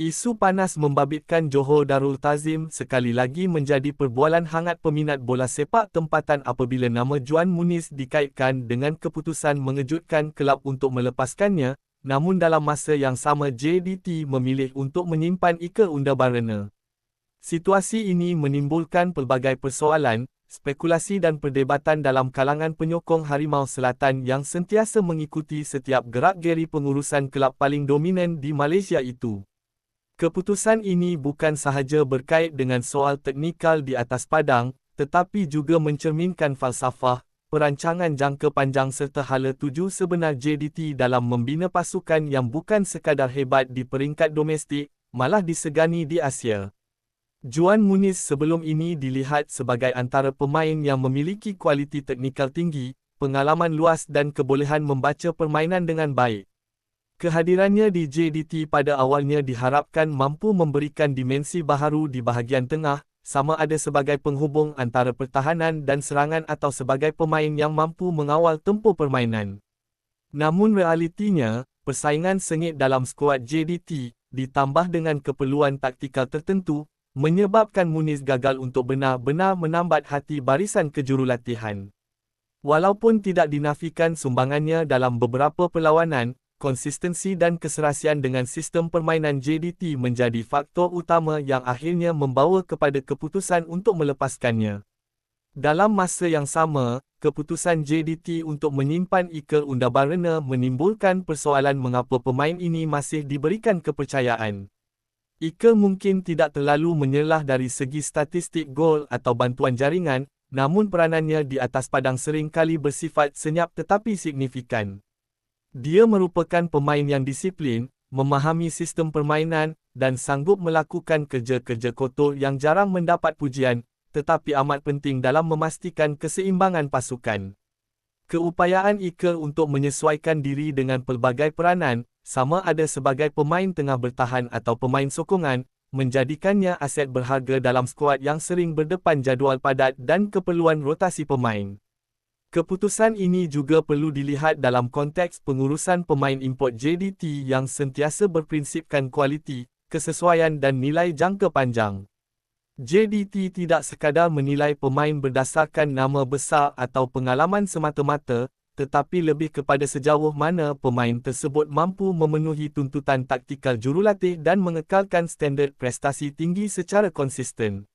Isu panas membabitkan Johor Darul Tazim sekali lagi menjadi perbualan hangat peminat bola sepak tempatan apabila nama Juan Muniz dikaitkan dengan keputusan mengejutkan kelab untuk melepaskannya, namun dalam masa yang sama JDT memilih untuk menyimpan Ika Undabarana. Situasi ini menimbulkan pelbagai persoalan, spekulasi dan perdebatan dalam kalangan penyokong Harimau Selatan yang sentiasa mengikuti setiap gerak-geri pengurusan kelab paling dominan di Malaysia itu. Keputusan ini bukan sahaja berkait dengan soal teknikal di atas padang, tetapi juga mencerminkan falsafah, perancangan jangka panjang serta hala tuju sebenar JDT dalam membina pasukan yang bukan sekadar hebat di peringkat domestik, malah disegani di Asia. Juan Muniz sebelum ini dilihat sebagai antara pemain yang memiliki kualiti teknikal tinggi, pengalaman luas dan kebolehan membaca permainan dengan baik. Kehadirannya di JDT pada awalnya diharapkan mampu memberikan dimensi baharu di bahagian tengah, sama ada sebagai penghubung antara pertahanan dan serangan atau sebagai pemain yang mampu mengawal tempoh permainan. Namun realitinya, persaingan sengit dalam skuad JDT, ditambah dengan keperluan taktikal tertentu, menyebabkan Muniz gagal untuk benar-benar menambat hati barisan kejurulatihan. Walaupun tidak dinafikan sumbangannya dalam beberapa perlawanan, konsistensi dan keserasian dengan sistem permainan JDT menjadi faktor utama yang akhirnya membawa kepada keputusan untuk melepaskannya. Dalam masa yang sama, keputusan JDT untuk menyimpan Iker Undabarana menimbulkan persoalan mengapa pemain ini masih diberikan kepercayaan. Iker mungkin tidak terlalu menyelah dari segi statistik gol atau bantuan jaringan, namun peranannya di atas padang sering kali bersifat senyap tetapi signifikan. Dia merupakan pemain yang disiplin, memahami sistem permainan, dan sanggup melakukan kerja-kerja kotor yang jarang mendapat pujian, tetapi amat penting dalam memastikan keseimbangan pasukan. Keupayaan Iker untuk menyesuaikan diri dengan pelbagai peranan, sama ada sebagai pemain tengah bertahan atau pemain sokongan, menjadikannya aset berharga dalam skuad yang sering berdepan jadual padat dan keperluan rotasi pemain. Keputusan ini juga perlu dilihat dalam konteks pengurusan pemain import JDT yang sentiasa berprinsipkan kualiti, kesesuaian dan nilai jangka panjang. JDT tidak sekadar menilai pemain berdasarkan nama besar atau pengalaman semata-mata, tetapi lebih kepada sejauh mana pemain tersebut mampu memenuhi tuntutan taktikal jurulatih dan mengekalkan standard prestasi tinggi secara konsisten.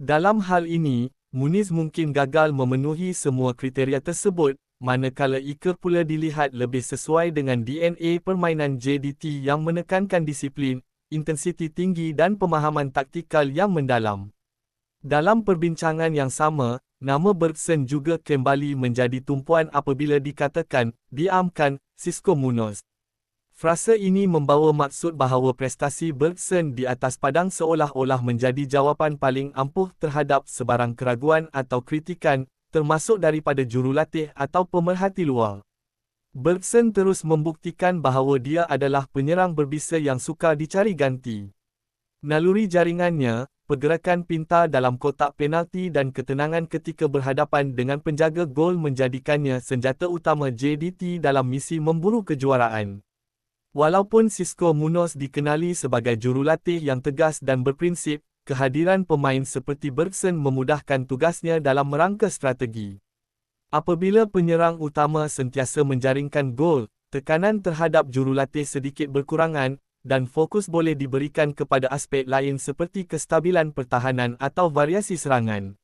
Dalam hal ini, Muniz mungkin gagal memenuhi semua kriteria tersebut, manakala Iker pula dilihat lebih sesuai dengan DNA permainan JDT yang menekankan disiplin, intensiti tinggi dan pemahaman taktikal yang mendalam. Dalam perbincangan yang sama, nama Bergson juga kembali menjadi tumpuan apabila dikatakan, diamkan, Cisco Munoz. Frasa ini membawa maksud bahawa prestasi Bergson di atas padang seolah-olah menjadi jawapan paling ampuh terhadap sebarang keraguan atau kritikan, termasuk daripada jurulatih atau pemerhati luar. Bergson terus membuktikan bahawa dia adalah penyerang berbisa yang suka dicari ganti. Naluri jaringannya, pergerakan pintar dalam kotak penalti dan ketenangan ketika berhadapan dengan penjaga gol menjadikannya senjata utama JDT dalam misi memburu kejuaraan. Walaupun Cisco Munoz dikenali sebagai jurulatih yang tegas dan berprinsip, kehadiran pemain seperti Bergson memudahkan tugasnya dalam merangka strategi. Apabila penyerang utama sentiasa menjaringkan gol, tekanan terhadap jurulatih sedikit berkurangan, dan fokus boleh diberikan kepada aspek lain seperti kestabilan pertahanan atau variasi serangan.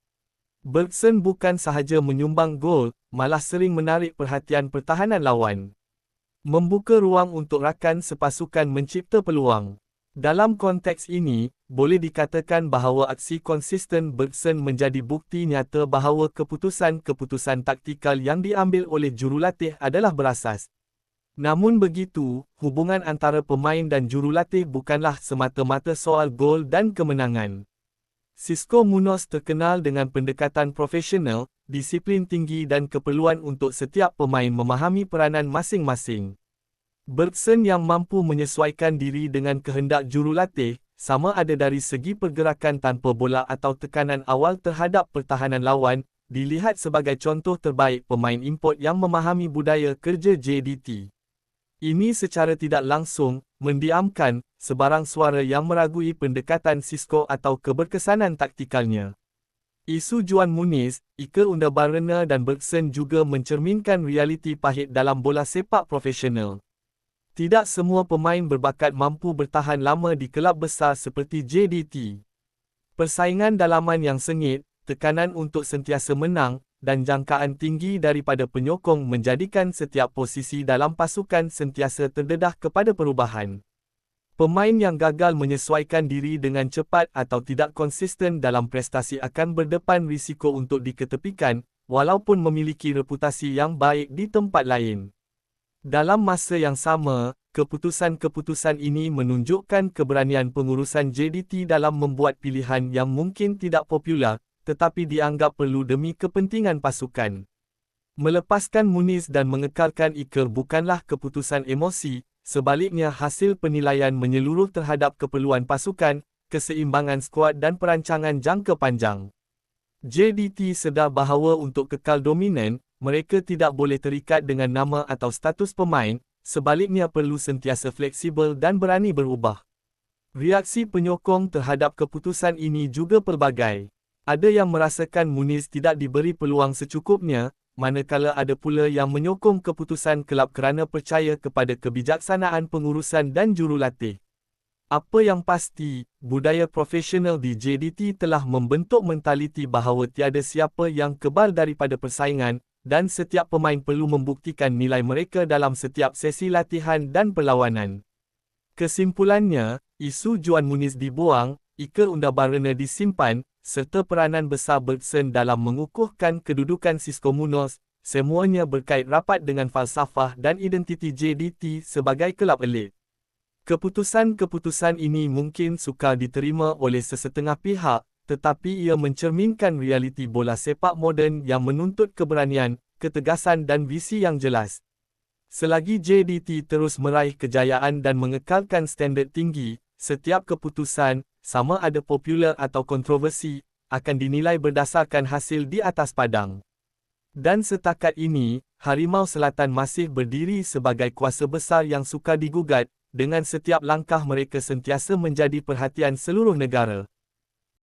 Bergson bukan sahaja menyumbang gol, malah sering menarik perhatian pertahanan lawan membuka ruang untuk rakan sepasukan mencipta peluang. Dalam konteks ini, boleh dikatakan bahawa aksi konsisten Bergson menjadi bukti nyata bahawa keputusan-keputusan taktikal yang diambil oleh jurulatih adalah berasas. Namun begitu, hubungan antara pemain dan jurulatih bukanlah semata-mata soal gol dan kemenangan. Cisco Munoz terkenal dengan pendekatan profesional, disiplin tinggi dan keperluan untuk setiap pemain memahami peranan masing-masing. Bergson yang mampu menyesuaikan diri dengan kehendak jurulatih, sama ada dari segi pergerakan tanpa bola atau tekanan awal terhadap pertahanan lawan, dilihat sebagai contoh terbaik pemain import yang memahami budaya kerja JDT. Ini secara tidak langsung, mendiamkan, sebarang suara yang meragui pendekatan Cisco atau keberkesanan taktikalnya. Isu Juan Muniz, Iker Undabarena dan Bergson juga mencerminkan realiti pahit dalam bola sepak profesional. Tidak semua pemain berbakat mampu bertahan lama di kelab besar seperti JDT. Persaingan dalaman yang sengit, tekanan untuk sentiasa menang, dan jangkaan tinggi daripada penyokong menjadikan setiap posisi dalam pasukan sentiasa terdedah kepada perubahan. Pemain yang gagal menyesuaikan diri dengan cepat atau tidak konsisten dalam prestasi akan berdepan risiko untuk diketepikan, walaupun memiliki reputasi yang baik di tempat lain. Dalam masa yang sama, keputusan-keputusan ini menunjukkan keberanian pengurusan JDT dalam membuat pilihan yang mungkin tidak popular, tetapi dianggap perlu demi kepentingan pasukan. Melepaskan Muniz dan mengekalkan Iker bukanlah keputusan emosi, Sebaliknya hasil penilaian menyeluruh terhadap keperluan pasukan, keseimbangan skuad dan perancangan jangka panjang. JDT sedar bahawa untuk kekal dominan, mereka tidak boleh terikat dengan nama atau status pemain, sebaliknya perlu sentiasa fleksibel dan berani berubah. Reaksi penyokong terhadap keputusan ini juga pelbagai. Ada yang merasakan Muniz tidak diberi peluang secukupnya, manakala ada pula yang menyokong keputusan kelab kerana percaya kepada kebijaksanaan pengurusan dan jurulatih. Apa yang pasti, budaya profesional di JDT telah membentuk mentaliti bahawa tiada siapa yang kebal daripada persaingan dan setiap pemain perlu membuktikan nilai mereka dalam setiap sesi latihan dan perlawanan. Kesimpulannya, isu Juan Muniz dibuang, Iker Undabarana disimpan, serta peranan besar Bergson dalam mengukuhkan kedudukan Cisco Munoz, semuanya berkait rapat dengan falsafah dan identiti JDT sebagai kelab elit. Keputusan-keputusan ini mungkin sukar diterima oleh sesetengah pihak, tetapi ia mencerminkan realiti bola sepak moden yang menuntut keberanian, ketegasan dan visi yang jelas. Selagi JDT terus meraih kejayaan dan mengekalkan standard tinggi, setiap keputusan, sama ada popular atau kontroversi, akan dinilai berdasarkan hasil di atas padang. Dan setakat ini, Harimau Selatan masih berdiri sebagai kuasa besar yang suka digugat, dengan setiap langkah mereka sentiasa menjadi perhatian seluruh negara.